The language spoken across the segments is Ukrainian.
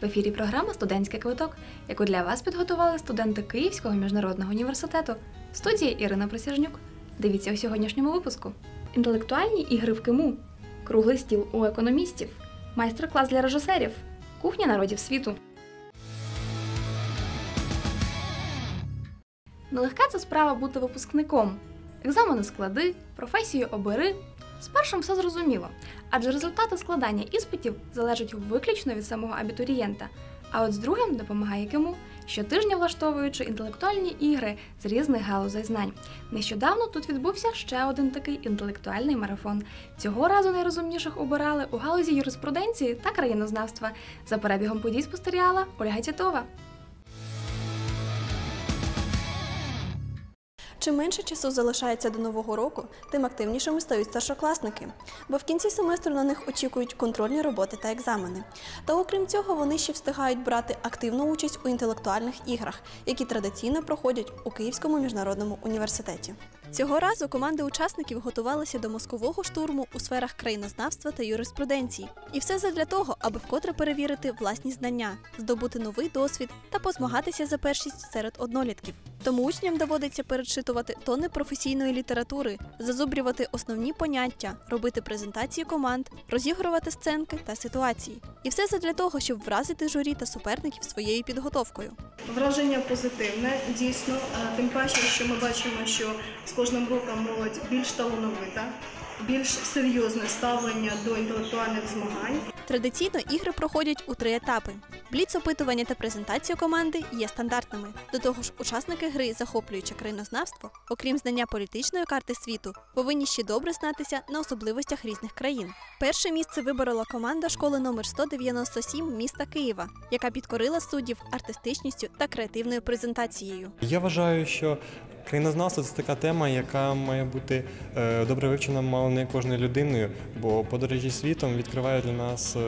В ефірі програма Студентський квиток, яку для вас підготували студенти Київського міжнародного університету. В студії Ірина Присяжнюк. Дивіться у сьогоднішньому випуску: інтелектуальні ігри в Киму, круглий стіл у економістів, майстер-клас для режисерів, кухня народів світу. Нелегка це справа бути випускником. Екзамени склади, професію обери. З першим все зрозуміло, адже результати складання іспитів залежать виключно від самого абітурієнта. А от з другим допомагає Киму, щотижня влаштовуючи інтелектуальні ігри з різних галузей знань. Нещодавно тут відбувся ще один такий інтелектуальний марафон. Цього разу найрозумніших обирали у галузі юриспруденції та країнознавства. За перебігом подій спостерігала Ольга Тітова. Чим менше часу залишається до нового року, тим активнішими стають старшокласники, бо в кінці семестру на них очікують контрольні роботи та екзамени. Та окрім цього, вони ще встигають брати активну участь у інтелектуальних іграх, які традиційно проходять у Київському міжнародному університеті. Цього разу команди учасників готувалися до мозкового штурму у сферах країнознавства та юриспруденції. І все задля того, аби вкотре перевірити власні знання, здобути новий досвід та позмагатися за першість серед однолітків. Тому учням доводиться перечитувати тони професійної літератури, зазубрювати основні поняття, робити презентації команд, розігрувати сценки та ситуації. І все задля того, щоб вразити журі та суперників своєю підготовкою. Враження позитивне, дійсно. Тим паче, що ми бачимо, що з кожним роком молодь більш талановита, більш серйозне ставлення до інтелектуальних змагань. Традиційно ігри проходять у три етапи. Бліц опитування та презентація команди є стандартними. До того ж, учасники гри, захоплюючи країнознавство, окрім знання політичної карти світу, повинні ще добре знатися на особливостях різних країн. Перше місце виборола команда школи номер 197 міста Києва, яка підкорила суддів артистичністю та креативною презентацією. Я вважаю, що країнознавство це така тема, яка має бути е, добре вивчена мало не кожною людиною, бо подорожі світом відкривають для нас е,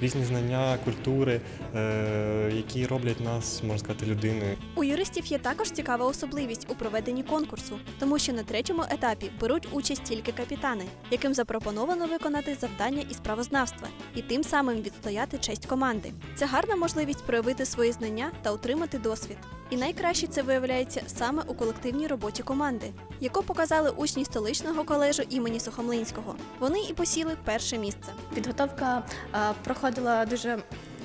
різні знання, культури, е, які роблять нас, можна сказати, людиною. У юристів є також цікава особливість у проведенні конкурсу, тому що на третьому етапі беруть участь тільки капітани, яким запропоновано виконати завдання із правознавства і тим самим відстояти честь команди. Це гарна можливість проявити свої знання та отримати досвід. І найкраще це виявляється саме у колективній роботі команди, яку показали учні столичного колежу імені Сухомлинського. Вони і посіли перше місце. Підготовка е, проходила дуже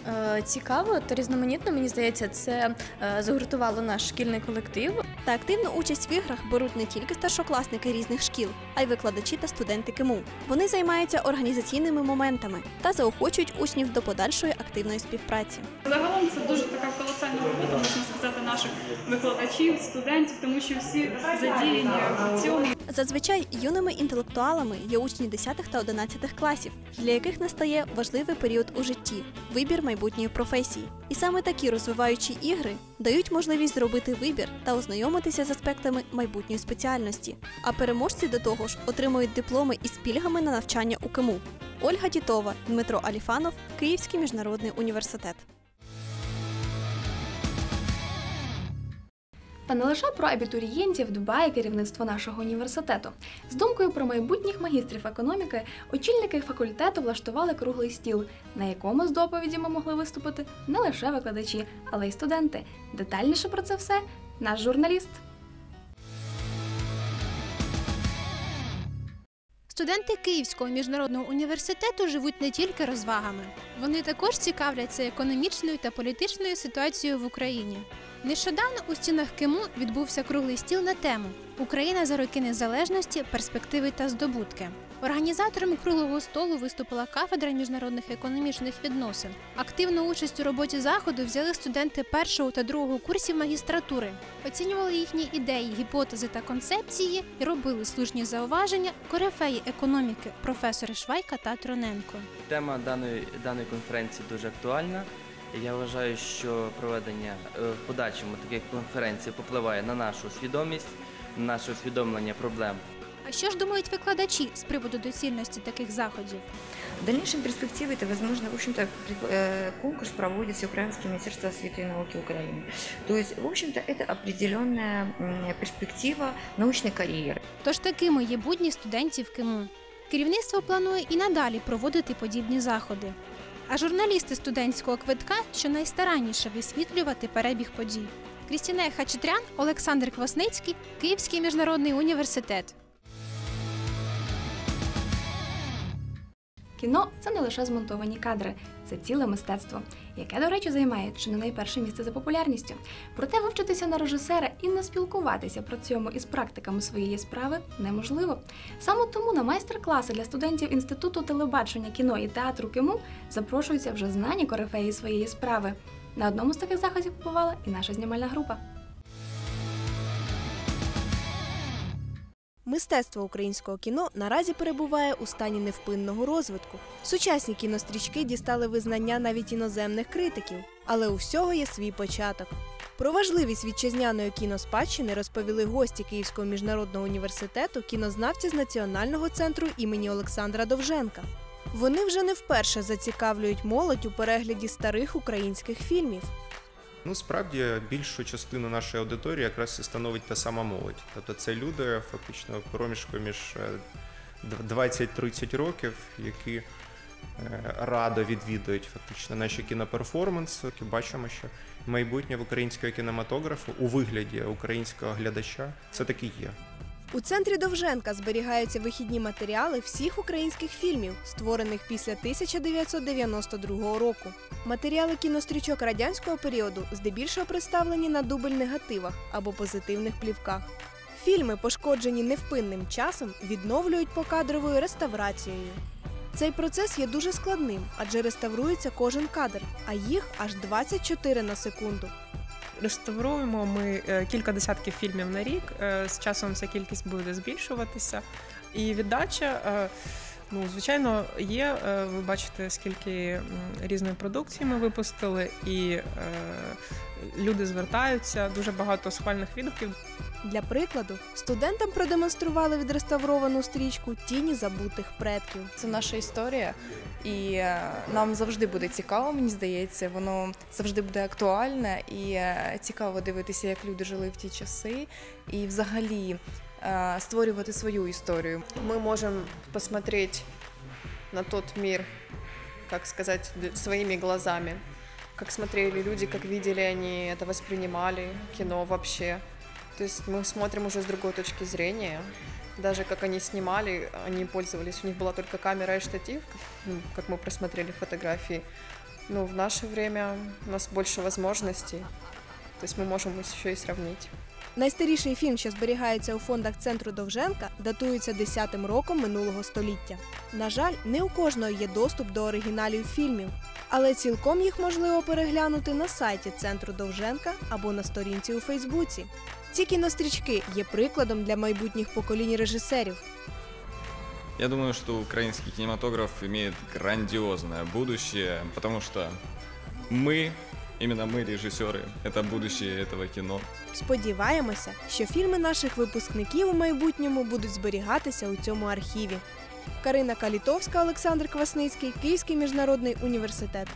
е, цікаво та різноманітно. Мені здається, це е, загуртувало наш шкільний колектив. Та активну участь в іграх беруть не тільки старшокласники різних шкіл, а й викладачі та студенти КИМУ. Вони займаються організаційними моментами та заохочують учнів до подальшої активної співпраці. Загалом це дуже така колосальна робота, можна сказати, наших викладачів, студентів, тому що всі задіяні в цьому. Зазвичай юними інтелектуалами є учні 10 та 11 класів, для яких настає важливий період у житті вибір майбутньої професії. І саме такі розвиваючі ігри дають можливість зробити вибір та ознайомитися з аспектами майбутньої спеціальності. А переможці до того ж отримують дипломи із пільгами на навчання у КИМУ. Ольга Тітова, Дмитро Аліфанов, Київський міжнародний університет. Та не лише про абітурієнтів дбає керівництво нашого університету. З думкою про майбутніх магістрів економіки очільники факультету влаштували круглий стіл, на якому з доповідями могли виступити не лише викладачі, але й студенти. Детальніше про це все наш журналіст. Студенти Київського міжнародного університету живуть не тільки розвагами. Вони також цікавляться економічною та політичною ситуацією в Україні. Нещодавно у стінах КИМУ відбувся круглий стіл на тему Україна за роки незалежності, перспективи та здобутки. Організаторами круглого столу виступила кафедра міжнародних економічних відносин. Активну участь у роботі заходу взяли студенти першого та другого курсів магістратури, оцінювали їхні ідеї, гіпотези та концепції і робили слушні зауваження корифеї економіки професори Швайка та Троненко. Тема даної, даної конференції дуже актуальна. Я вважаю, що проведення е, в подальшому таких конференцій попливає на нашу свідомість, на наше усвідомлення проблем. А що ж думають викладачі з приводу доцільності таких заходів? В дальнейшем перспективе это, возможно, в общем-то, пред- э, конкурс проводит Всеукраинское министерство освіти и науки Украины. То есть, в общем-то, это определенная м, перспектива научной карьеры. Тож такими є будні студентів КИМУ. Керівництво планує і надалі проводити подібні заходи. а журналісти студентського квитка щонайстаранніше висвітлювати перебіг подій. Крістіна Хачатрян, Олександр Квасницький, Київський міжнародний університет. Кіно це не лише змонтовані кадри, це ціле мистецтво, яке, до речі, займає чи не найперше місце за популярністю. Проте вивчитися на режисера і не спілкуватися про цьому із практиками своєї справи неможливо. Саме тому на майстер-класи для студентів Інституту телебачення, кіно і театру КИМУ запрошуються вже знані корифеї своєї справи. На одному з таких заходів побувала і наша знімальна група. Мистецтво українського кіно наразі перебуває у стані невпинного розвитку. Сучасні кінострічки дістали визнання навіть іноземних критиків, але у всього є свій початок. Про важливість вітчизняної кіноспадщини розповіли гості Київського міжнародного університету кінознавці з Національного центру імені Олександра Довженка. Вони вже не вперше зацікавлюють молодь у перегляді старих українських фільмів. Ну, справді більшу частину нашої аудиторії якраз і становить та сама молодь. Тобто це люди фактично проміжку між е, дв- 20-30 років, які е, радо відвідують фактично наші кіноперформанси. Бачимо, що майбутнє в українського кінематографу у вигляді українського глядача все таки є. У центрі Довженка зберігаються вихідні матеріали всіх українських фільмів, створених після 1992 року. Матеріали кінострічок радянського періоду здебільшого представлені на дубль-негативах або позитивних плівках. Фільми, пошкоджені невпинним часом, відновлюють покадровою реставрацією. Цей процес є дуже складним, адже реставрується кожен кадр, а їх аж 24 на секунду. Реставруємо ми е, кілька десятків фільмів на рік. Е, З часом ця кількість буде збільшуватися. І віддача, е, ну, звичайно, є. Е, Ви бачите, скільки різної продукції ми випустили, і е, люди звертаються. Дуже багато схвальних відгуків. Для прикладу, студентам продемонстрували відреставровану стрічку Тіні забутих предків. Це наша історія, і е, нам завжди буде цікаво, мені здається, воно завжди буде актуальне і цікаво дивитися, як люди жили в ті часи, і взагалі створювати свою історію. мы можем посмотреть на тот мир, как сказать, своими глазами. Как смотрели люди, как видели они это воспринимали, кино вообще. То есть мы смотрим уже с другой точки зрения. Даже как они снимали, они пользовались, у них была только камера и штатив, как, ну, как мы просмотрели фотографии. Но в наше время у нас больше возможностей. То есть мы можем еще и сравнить. Найстаріший фільм, що зберігається у фондах центру Довженка, датується 10-м роком минулого століття. На жаль, не у кожного є доступ до оригіналів фільмів, але цілком їх можливо переглянути на сайті центру Довженка або на сторінці у Фейсбуці. Ці кінострічки є прикладом для майбутніх поколінь режисерів. Я думаю, что украинский кинематограф имеет грандиозное будущее, потому что мы, именно мы, режиссеры, это будущее этого кино. Сподіваємося, що фільми наших випускників у майбутньому будуть зберігатися у цьому архіві. Карина Калітовська, Олександр Квасницький, Київський міжнародний університет.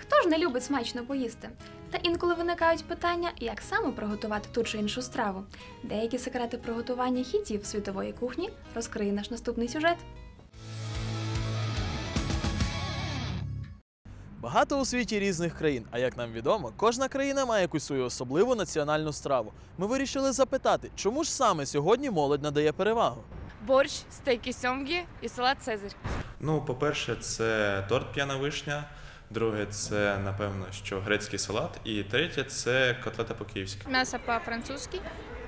Хто ж не любить смачно поїсти? Та інколи виникають питання, як саме приготувати ту чи іншу страву. Деякі секрети приготування хітів світової кухні розкриє наш наступний сюжет. Багато у світі різних країн, а як нам відомо, кожна країна має якусь свою особливу національну страву. Ми вирішили запитати, чому ж саме сьогодні молодь надає перевагу? борщ, стейки сьомги і салат Цезарь. Ну, по-перше, це торт п'яна вишня. Друге, це напевно, що грецький салат. І третє це котлета по-київськи. Мясо по-французски,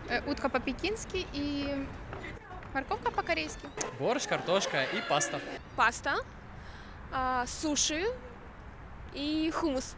э, утка по-пекински и морковка по-корейски. Борщ, картошка и паста. Паста, а, и хумус.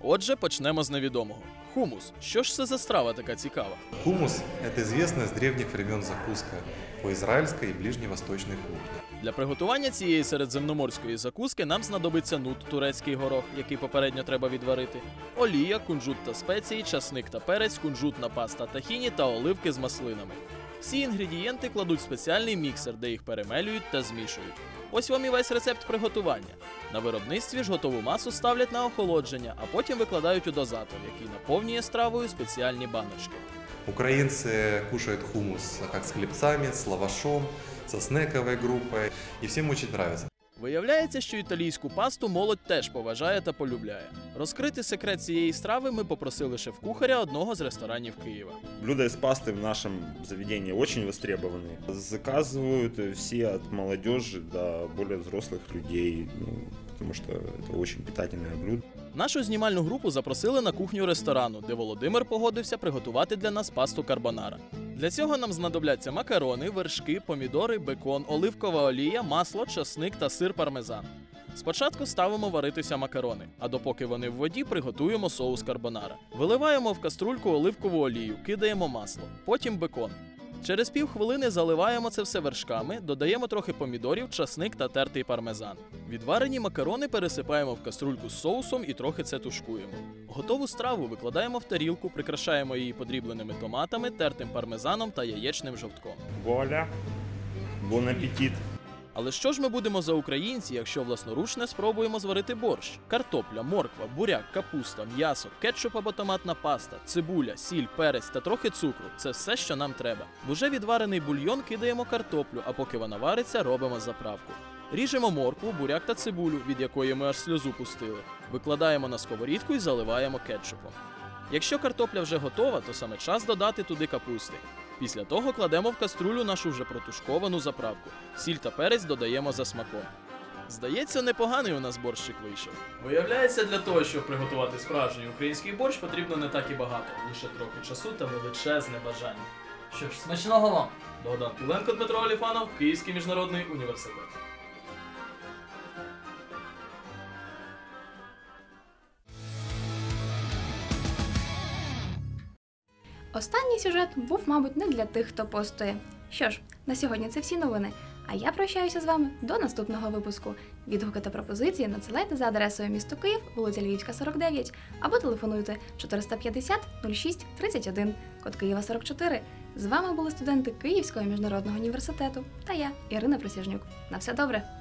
Отже, почнемо з невідомого. Хумус. Що ж це за страва така цікава? Хумус – это известная с древних времен закуска по израильской и ближневосточной кухне. Для приготування цієї середземноморської закуски нам знадобиться нут, турецький горох, який попередньо треба відварити, олія, кунжут та спеції, часник та перець, кунжутна паста тахіні та оливки з маслинами. Всі інгредієнти кладуть в спеціальний міксер, де їх перемелюють та змішують. Ось вам і весь рецепт приготування. На виробництві ж готову масу ставлять на охолодження, а потім викладають у дозатор, який наповнює стравою спеціальні баночки. Украинцы кушают хумус как с хлебцами, с лавашом со снековой группой. И всем очень нравится. Виявляється, що італійську пасту молодь теж поважає та полюбляє. Розкрити секрет цієї страви ми попросили шеф-кухаря одного з ресторанів Києва. Блюда из пасты в нашем заведении очень востребованы. Заказывают все от молодежи до более взрослых людей, ну, потому что это очень питательное блюдо. Нашу знімальну групу запросили на кухню ресторану, де Володимир погодився приготувати для нас пасту карбонара. Для цього нам знадобляться макарони, вершки, помідори, бекон, оливкова олія, масло, часник та сир пармезан. Спочатку ставимо варитися макарони, а допоки вони в воді, приготуємо соус карбонара. Виливаємо в каструльку оливкову олію, кидаємо масло, потім бекон. Через півхвилини заливаємо це все вершками, додаємо трохи помідорів, часник та тертий пармезан. Відварені макарони пересипаємо в каструльку з соусом і трохи це тушкуємо. Готову страву викладаємо в тарілку, прикрашаємо її подрібленими томатами, тертим пармезаном та яєчним жовтком. Воля, Бон аппетит! Але що ж ми будемо за українці, якщо власноручне спробуємо зварити борщ? Картопля, морква, буряк, капуста, м'ясо, кетчуп або томатна паста, цибуля, сіль, перець та трохи цукру це все, що нам треба. В уже відварений бульйон кидаємо картоплю, а поки вона вариться, робимо заправку. Ріжемо моркву, буряк та цибулю, від якої ми аж сльозу пустили. Викладаємо на сковорідку і заливаємо кетчупом. Якщо картопля вже готова, то саме час додати туди капусти. Після того кладемо в каструлю нашу вже протушковану заправку. Сіль та перець додаємо за смаком. Здається, непоганий у нас борщик вийшов. Виявляється, для того, щоб приготувати справжній український борщ, потрібно не так і багато, лише трохи часу та величезне бажання. Що ж, смачного вам! Богдан Піленко, Дмитро Оліфанов, Київський міжнародний університет. Останній сюжет був, мабуть, не для тих, хто постує. Що ж, на сьогодні це всі новини. А я прощаюся з вами до наступного випуску. Відгуки та пропозиції надсилайте за адресою місто Київ, вулиця Львівська, 49, або телефонуйте 450 06 31, код Києва 44. З вами були студенти Київського міжнародного університету та я, Ірина Присяжнюк. На все добре!